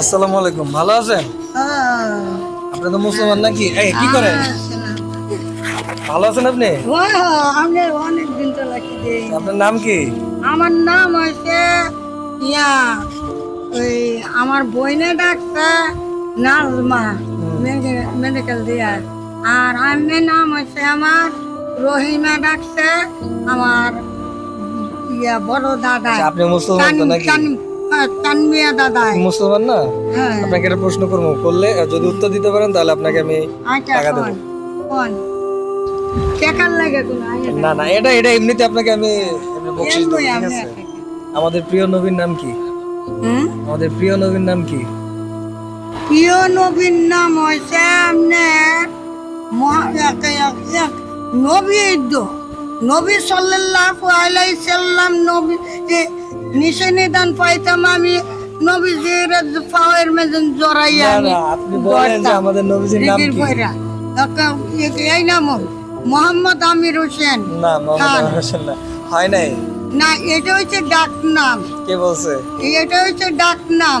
আসসালামু আলাইকুম ভালো আছেন? আপনি তো মুসলমান নাকি? এই কি করেন? ভালো আছেন আপনি? আমি অনেক দিন তো লাগি দেই। আপনার নাম কি? আমার নাম হয়েছে ইয়া ওই আমার বইনে ডাকছে নাজমা মেডিকেল দিয়া। আর আমার নাম হয়েছে আমার রহিমা ডাকছে আমার ইয়া বড় দাদা। আচ্ছা, আপনি মুসলমান তো নাকি? দাদা মুসলমান না? হ্যাঁ। আপনাকে একটা প্রশ্ন করব। করলে যদি উত্তর দিতে পারেন তাহলে আপনাকে আমি আচ্ছা টাকা দেবো। না না এটা এটা এমনিতে আপনাকে আমি বকশিস দেবো ঠিক আছে? আমাদের প্রিয় নবীর নাম কি? আমাদের প্রিয় নবীর নাম কি? প্রিয় নবীর নাম হয়েছে আপনার নবী। নবী সাল্লাল্লাহু আলাইহি সাল্লাম নবী নিশে নিদান পাইতাম আমি নবীজির পাওয়ের মেজন জড়াইয়া আমি আপনি বলেন যে আমাদের নবীজির নাম কি। এই নাম মোহাম্মদ আমির হোসেন না মোহাম্মদ খান। হোসেন না। হয় নাই? না এটা হচ্ছে ডাক নাম। কে বলছে? এটা হচ্ছে ডাক নাম।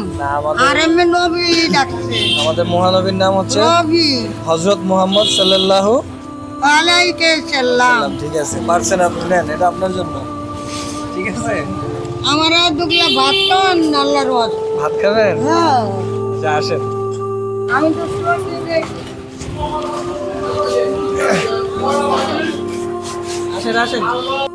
আর এমনি নবী ডাকছে। আমাদের মহানবীর নাম হচ্ছে নবী। হজরত মোহাম্মদ সাল্লাল্লাহু আলাইকে সাল্লাম সাল্লাম ঠিক আছে। পারছেন আপনি নেন এটা আপনার জন্য। ঠিক আছে? আমার আর দুগলা ভাত খান আল্লাহর ওয়াজ ভাত খাবেন? হ্যাঁ। আচ্ছা আসেন। আমি তো আসেন আসেন।